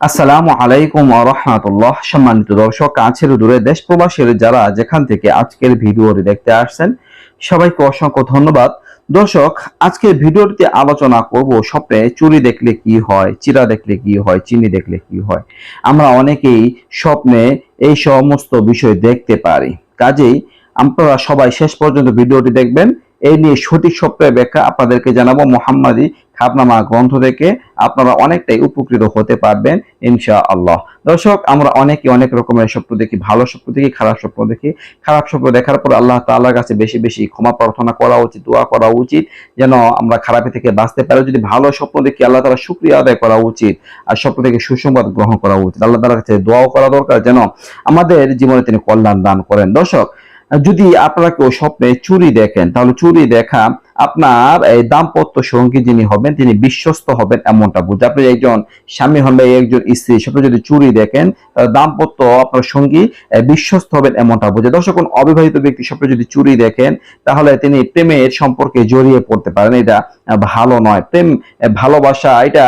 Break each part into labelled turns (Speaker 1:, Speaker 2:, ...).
Speaker 1: আসসালামু আলাইকুম রহমতুল্লাহ। সম্মানিত দর্শক, কাছের দূরে দেশ প্রবাসীর যারা যেখান থেকে আজকের ভিডিওটি দেখতে আসছেন, সবাইকে অসংখ্য ধন্যবাদ। দর্শক, আজকের ভিডিওটিতে আলোচনা করব স্বপ্নে চুরি দেখলে কি হয়, চিরা দেখলে কি হয়, চিনি দেখলে কি হয়। আমরা অনেকেই স্বপ্নে এই সমস্ত বিষয় দেখতে পারি। কাজেই আপনারা সবাই শেষ পর্যন্ত ভিডিওটি দেখবেন। এই নিয়ে সঠিক স্বপ্নের ব্যাখ্যা আপনাদেরকে জানাব। মোহাম্মদী খাবনামা গ্রন্থ থেকে আপনারা অনেকটাই উপকৃত হতে পারবেন ইনশা আল্লাহ দর্শক, আমরা অনেকে অনেক রকমের স্বপ্ন দেখি, ভালো স্বপ্ন দেখি, খারাপ স্বপ্ন দেখি। খারাপ স্বপ্ন দেখার পর আল্লাহ তাআলার কাছে বেশি বেশি ক্ষমা প্রার্থনা করা উচিত, দোয়া করা উচিত, যেন আমরা খারাপি থেকে বাঁচতে পারি। যদি ভালো স্বপ্ন দেখি, আল্লাহ তাআলা শুকরিয়া আদায় করা উচিত আর স্বপ্ন থেকে সুসংবাদ গ্রহণ করা উচিত। আল্লাহ তাআলার কাছে দোয়াও করা দরকার, যেন আমাদের জীবনে তিনি কল্যাণ দান করেন। দর্শক যদি আপনারা কেউ স্বপ্নে চুরি দেখেন, তাহলে চুরি দেখা আপনার এই দাম্পত্য সঙ্গী যিনি হবেন, তিনি বিশ্বস্ত হবেন এমনটা বুঝে। আপনি একজন স্বামী হন বা একজন স্ত্রী, স্বপ্নে যদি চুরি দেখেন দাম্পত্য আপনার সঙ্গী বিশ্বস্ত হবেন এমনটা বুঝে। দর্শক অবিবাহিত ব্যক্তি স্বপ্নে যদি চুরি দেখেন, তাহলে তিনি প্রেমের সম্পর্কে জড়িয়ে পড়তে পারেন। এটা ভালো নয়। প্রেম ভালোবাসা, এটা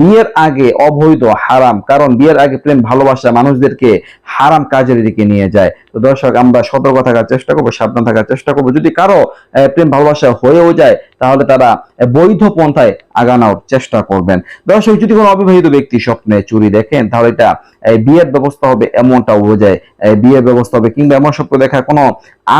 Speaker 1: বিয়ের আগে অবৈধ, হারাম। কারণ বিয়ের আগে প্রেম, ভালোবাসা মানুষদেরকে হারাম কাজের দিকে নিয়ে যায়। তো দর্শক, আমরা সতর্ক থাকার চেষ্টা করব, সাবধান থাকার চেষ্টা করব। যদি কারও প্রেম, ভালোবাসা হয়েও যায়, তাহলে তারা বৈধ পন্থায় আগানোর চেষ্টা করবেন। দর্শক, যদি কোনো অবিবাহিত ব্যক্তি স্বপ্নে চুরি দেখেন, তাহলে এটা বিয়ের ব্যবস্থা হবে এমনটাও বোঝায়। বিয়ের ব্যবস্থা হবে কিংবা এমন স্বপ্ন দেখা কোনো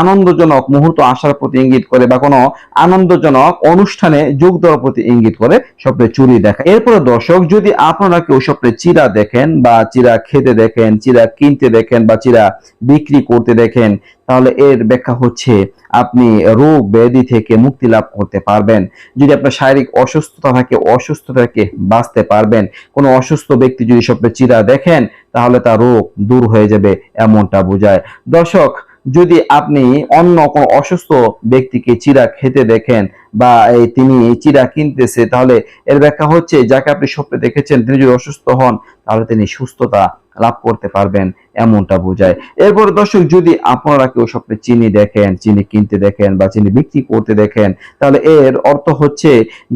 Speaker 1: আনন্দজনক মুহূর্ত আসার প্রতি ইঙ্গিত করে বা কোনো আনন্দজনক অনুষ্ঠানে যোগ দেওয়ার প্রতি ইঙ্গিত করে স্বপ্নে চুরি দেখা। এরপরে দর্শক, যদি আপনারা কেউ স্বপ্নে চিরা দেখেন বা চিরা খেতে দেখেন, চিরা কিনতে দেখেন বা চিরা বিক্রি করতে দেখেন, তাহলে এর ব্যাখ্যা হচ্ছে আপনি রোগ ব্যাধি থেকে মুক্তি লাভ করতে পারবেন। যদি আপনার শারীরিক অসুস্থতা থাকে, অসুস্থ থেকে বাঁচতে পারবেন। কোনো অসুস্থ ব্যক্তি যদি স্বপ্নে চিরা দেখেন, তাহলে তার রোগ দূর হয়ে যাবে এমনটা বোঝায়। দর্শক, যদি আপনি অন্য কোনো অসুস্থ ব্যক্তিকে চিরা খেতে দেখেন বা এই তিনি চিরা কিনতেছে, তাহলে এর ব্যাখ্যা হচ্ছে, যাকে আপনি স্বপ্নে দেখেছেন, তিনি যদি অসুস্থ হন, তাহলে তিনি সুস্থতা লাভ করতে পারবেন এমনটা বোঝায়। এরপর দর্শক, যদি আপনারা কেউ স্বপ্নে চিনি দেখেন, চিনি কিনতে দেখেন বা চিনি বিক্রি করতে দেখেন, তাহলে এর অর্থ হচ্ছে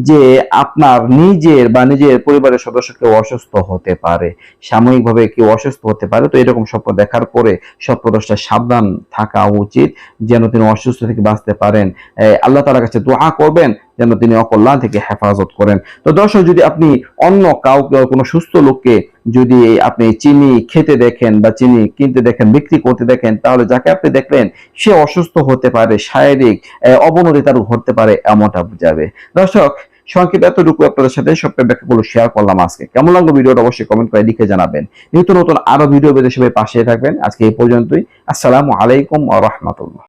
Speaker 1: যে আপনার নিজের বা নিজের পরিবারের সদস্য কেউ অসুস্থ হতে পারে। সাময়িকভাবে কেউ অসুস্থ হতে পারে, তো এরকম স্বপ্ন দেখার পরে স্বপ্নদশটা সাবধান থাকা উচিত, যেন তিনি অসুস্থ থেকে বাঁচতে পারেন। আল্লাহ তালার কাছে দোয়া করবেন, যেন তিনি অকল্যাণ থেকে হেফাজত করেন। তো দর্শক, যদি আপনি অন্য কাউকে কোনো সুস্থ লোককে যদি আপনি চিনি, খেতে দেখেন বা চিনি কিনতে দেখেন, বিক্রি করতে দেখেন, তাহলে যাকে আপনি দেখলেন, সে অসুস্থ হতে পারে, শারীরিক অবনতি তার ঘটতে পারে, এমনটা বুঝাবে দর্শক, সংক্ষেপে এতটুকু আপনাদের সাথে সবটা ব্যাখ্যাগুলো শেয়ার করলাম আজকে। কেমন লাগল ভিডিওটা অবশ্যই কমেন্ট করে লিখে জানাবেন। নিত্য নতুন আরও ভিডিও পেতে সবাই পাশে থাকবেন। আজকে এই পর্যন্তই। আসসালামু আলাইকুম ওয়া রাহমাতুল্লাহ।